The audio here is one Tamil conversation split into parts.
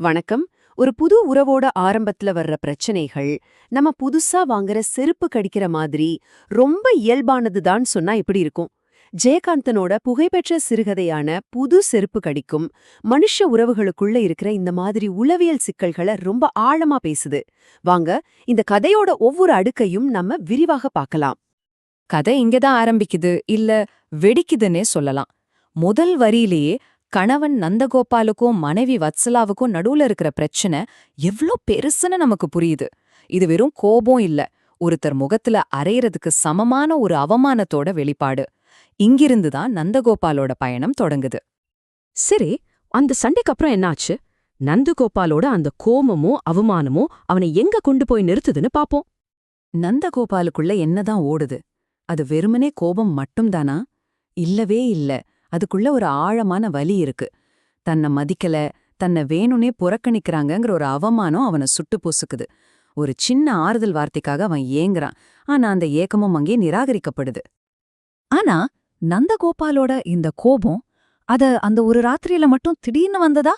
வணக்கம். ஒரு புது உறவோட ஆரம்பத்துல வர்ற பிரச்சனைகள் நம்ம புதுசா வாங்குற செருப்பு கடிக்கிற மாதிரி ரொம்ப இயல்பானதுதான் சொன்னா எப்படி இருக்கும்? ஜெயகாந்தனோட புகைப்பெற்ற சிறுகதையான புது செருப்பு கடிக்கும் மனுஷ உறவுகளுக்குள்ள இருக்கிற இந்த மாதிரி உளவியல் சிக்கல்களை ரொம்ப ஆழமா பேசுது. வாங்க இந்த கதையோட ஒவ்வொரு அடுக்கையும் நம்ம விரிவாக பார்க்கலாம். கதை இங்கதான் ஆரம்பிக்குது இல்ல வெடிக்குதுன்னே சொல்லலாம். முதல் வரியிலேயே கணவன் நந்தகோபாலுக்கும் மனைவி வத்சலாவுக்கும் நடுவுல இருக்கிற பிரச்சனை எவ்ளோ பெருசுன்னு நமக்கு புரியுது. இது வெறும் கோபம் இல்ல. ஒருத்தர் முகத்துல அரையறதுக்கு சமமான ஒரு அவமானத்தோட வெளிப்பாடு. இங்கிருந்து தான் நந்தகோபாலோட பயணம் தொடங்குது. சரி அந்த சண்டைக்கு அப்புறம் என்னாச்சு? நந்தகோபாலோட அந்த கோமமும் அவமானமும் அவனை எங்க கொண்டு போய் நிறுத்துதுன்னு பாப்போம். நந்தகோபாலுக்குள்ள என்னதான் ஓடுது? அது வெறுமனே கோபம் மட்டும்தானா இல்லவே இல்ல. அதுக்குள்ள ஒரு ஆழமான வலி இருக்கு. தன்னை மதிக்கல தன்னை வேணும்னே புறக்கணிக்கிறாங்கங்கிற ஒரு அவமானம் அவனை சுட்டு பூசுக்குது. ஒரு சின்ன ஆறுதல் வார்த்தைக்காக அவன் ஏங்குறான். ஆனா அந்த ஏக்கமும் அங்கே நிராகரிக்கப்படுது. ஆனா நந்தகோபாலோட இந்த கோபம் அத அந்த ஒரு ராத்திரியில மட்டும் திடீர்னு வந்ததா?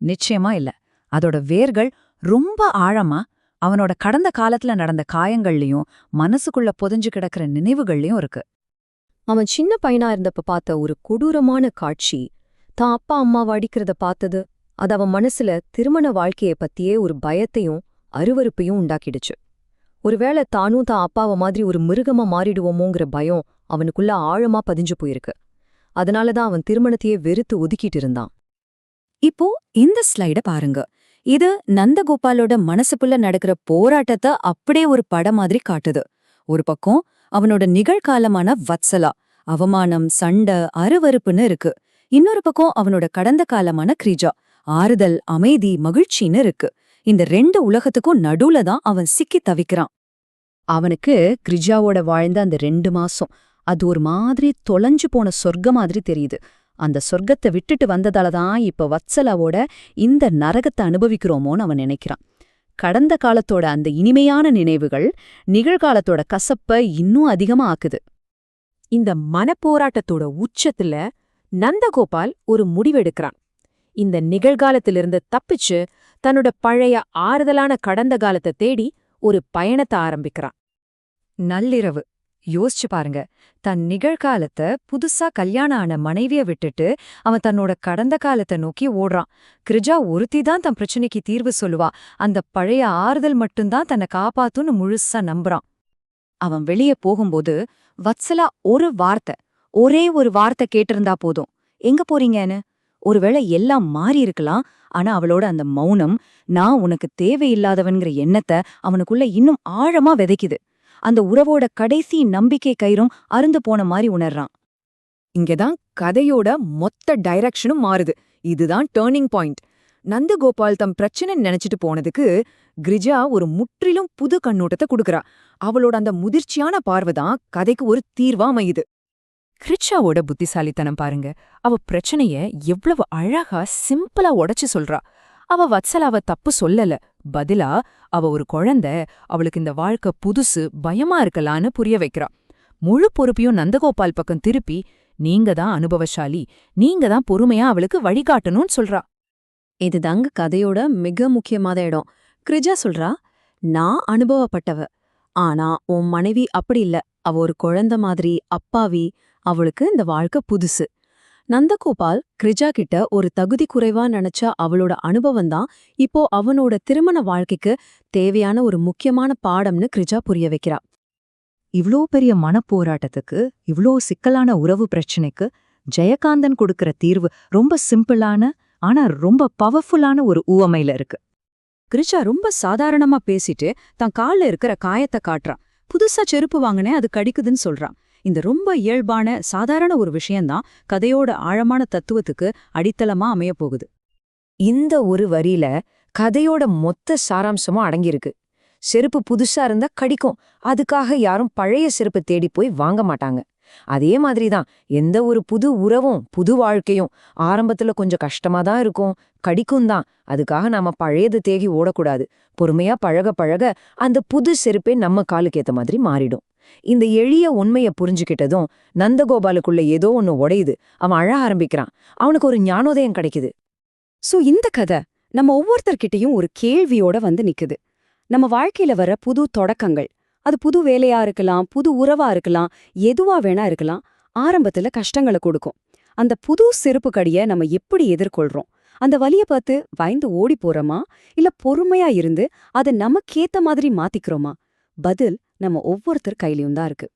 நிச்சயமா இல்ல. அதோட வேர்கள் ரொம்ப ஆழமா அவனோட கடந்த காலத்துல நடந்த காயங்கள்லயும் மனசுக்குள்ள புதைஞ்சு கிடக்கிற நினைவுகள்லயும் இருக்கு. அவன் சின்ன பையனா இருந்தப்ப பார்த்த ஒரு கொடூரமான காட்சி. தான் அப்பா அம்மாவை அடிக்கிறத பார்த்தது. அது அவன் மனசுல திருமண வாழ்க்கைய பத்தியே ஒரு பயத்தையும் அருவருப்பையும் உண்டாக்கிடுச்சு. ஒருவேளை தானும் தான் அப்பாவை மாதிரி ஒரு மிருகமா மாறிடுவோமோங்கிற பயம் அவனுக்குள்ள ஆழமா பதிஞ்சு போயிருக்கு. அதனாலதான் அவன் திருமணத்தையே வெறுத்து ஒதுக்கிட்டு இருந்தான். இப்போ இந்த ஸ்லைட பாருங்க. இது நந்தகோபாலோட மனசுக்குள்ள நடக்கிற போராட்டத்தை அப்படியே ஒரு படம் மாதிரி காட்டுது. ஒரு பக்கம் அவனோட நிகழ்காலமான வத்சலா அவமானம் சண்டை அருவருப்புன்னு இருக்கு. இன்னொரு பக்கம் அவனோட கடந்த காலமான கிரிஜா ஆறுதல் அமைதி மகிழ்ச்சின்னு இருக்கு. இந்த ரெண்டு உலகத்துக்கும் நடுவுல தான் அவன் சிக்கி தவிக்கிறான். அவனுக்கு கிரிஜாவோட வாழ்ந்த அந்த ரெண்டு மாசம் அது ஒரு மாதிரி தொலைஞ்சு போன சொர்க்க மாதிரி தெரியுது. அந்த சொர்க்கத்தை விட்டுட்டு வந்ததால தான் இப்ப வத்சலாவோட இந்த நரகத்தை அனுபவிக்கிறோமோன்னு அவன் நினைக்கிறான். கடந்த காலத்தோட அந்த இனிமையான நினைவுகள் நிகழ்காலத்தோட கசப்ப இன்னும் அதிகமா ஆக்குது இந்த மனப்போராட்டத்தோட உச்சத்துல நந்தகோபால் ஒரு முடிவெடுக்கிறான். இந்த நிகழ்காலத்திலிருந்து தப்பிச்சு தன்னோட பழைய ஆறுதலான கடந்த காலத்தை தேடி ஒரு பயணத்தை ஆரம்பிக்கிறான். நள்ளிரவு. யோசிச்சு பாருங்க. தன் நிகழ்காலத்தை புதுசா கல்யாணம் ஆன மனைவிய விட்டுட்டு அவன் தன்னோட கடந்த காலத்தை நோக்கி ஓடுறான். கிரிஜா ஒருத்தி தான் தன் பிரச்சனைக்கு தீர்வு சொல்லுவா. அந்த பழைய ஆறுதல் மட்டும்தான் தன்னை காப்பாத்துன்னு முழுசா நம்புறான். அவன் வெளியே போகும்போது வத்சலா ஒரு வார்த்தை ஒரே ஒரு வார்த்தை கேட்டிருந்தா போதும். எங்க போறீங்கன்னு? ஒருவேளை எல்லாம் மாறி இருக்கலாம். ஆனா அவளோட அந்த மௌனம் நான் உனக்கு தேவையில்லாதவன்கிற எண்ணத்தை அவனுக்குள்ள இன்னும் ஆழமா விதைக்குது. அந்த உறவோட கடைசி நம்பிக்கை கயிறும் அருந்து போன மாதிரி உணர்றான். இங்கதான் கதையோட மொத்த டைரக்ஷனும் மாறுது. இதுதான் டேர்னிங் பாயிண்ட். நந்தகோபால் தம் பிரச்சனை நினைச்சிட்டு போனதுக்கு கிரிஜா ஒரு முற்றிலும் புது கண்ணோட்டத்தை கொடுக்கறா. அவளோட அந்த முதிர்ச்சியான பார்வைதான் கதைக்கு ஒரு தீர்வா அமையுது. கிரிச்சாவோட புத்திசாலித்தனம் பாருங்க. அவ பிரச்சனைய எவ்வளவு அழகா சிம்பிளா உடைச்சு சொல்றா. அவ வத்சலாவ தப்பு சொல்லல. பதிலா அவ ஒரு குழந்த அவளுக்கு இந்த வாழ்க்கை புதுசு பயமா இருக்கலான்னு புரிய வைக்கிறா. முழு பொறுப்பையும் நந்தகோபால் பக்கம் திருப்பி நீங்க தான் அனுபவசாலி நீங்க தான் பொறுமையா அவளுக்கு வழிகாட்டணும்னு சொல்றா. இதுதாங்க கதையோட மிக முக்கியமான இடம். கிரிஜா சொல்றா நான் அனுபவப்பட்டவ ஆனா உன் மனைவி அப்படி இல்ல. அவ ஒரு குழந்தை மாதிரி அப்பாவி அவளுக்கு இந்த வாழ்க்கை புதுசு. நந்தகோபால் கிரிஜா கிட்ட ஒரு தகுதி குறைவா நினைச்ச அவளோட அனுபவம் தான் இப்போ அவனோட திருமண வாழ்க்கைக்கு தேவையான ஒரு முக்கியமான பாடம்னு கிரிஜா புரிய வைக்கிறா. இவ்ளோ பெரிய மனப்போராட்டத்துக்கு இவ்ளோ சிக்கலான உறவு பிரச்சனைக்கு ஜெயகாந்தன் கொடுக்கிற தீர்வு ரொம்ப சிம்பிளான ஆனா ரொம்ப பவர்ஃபுல்லான ஒரு ஊவமையில இருக்கு. கிரிஜா ரொம்ப சாதாரணமா பேசிட்டு தன் கால்ல இருக்கிற காயத்தை காட்டுறான் புதுசா செருப்பு வாங்கினேன் அது கடிக்குதுன்னு சொல்றான் இந்த ரொம்ப இயல்பான சாதாரண ஒரு விஷயம்தான் கதையோட ஆழமான தத்துவத்துக்கு அடித்தளமா அமைய போகுது இந்த ஒரு வரியில கதையோட மொத்த சாராம்சமும் அடங்கியிருக்கு. செருப்பு புதுசா இருந்தா கடிக்கும். அதுக்காக யாரும் பழைய செருப்பு தேடி போய் வாங்க மாட்டாங்க. அதே மாதிரி தான் எந்த ஒரு புது உறவும் புது வாழ்க்கையும் ஆரம்பத்துல கொஞ்சம் கஷ்டமா தான் இருக்கும். கடிக்கும் தான் அதுக்காக நாம பழையது தேகி ஓடக்கூடாது. பொறுமையா பழக பழக அந்த புது செருப்பே நம்ம காலுக்கு ஏத்த மாதிரி மாறிடும். இந்த எளிய உண்மைய புரிஞ்சுக்கிட்டதும் நந்தகோபாலுக்குள்ள ஏதோ ஒன்னு உடையுது. அவன் அழ ஆரம்பிக்கிறான். அவனுக்கு ஒரு ஞானோதயம் கிடைக்குது. சோ இந்த கதை நம்ம ஒவ்வொருத்தர்கிட்டயும் ஒரு கேள்வியோட வந்து நிக்குது. நம்ம வாழ்க்கையில வர புது தொடக்கங்கள் அது புது வேலையா இருக்கலாம் புது உறவா இருக்கலாம் எதுவா வேணா இருக்கலாம் ஆரம்பத்துல கஷ்டங்களை கொடுக்கும். அந்த புது செருப்பு கடிய நம்ம எப்படி எதிர்கொள்றோம்? அந்த வலிய பார்த்து பயந்து ஓடி போறோமா? இல்ல பொறுமையா இருந்து அதை நமக்கேத்த மாதிரி மாத்திக்கிறோமா? பதில் நம்ம ஒவ்வொருத்தர் கையிலையும் தான் இருக்கு.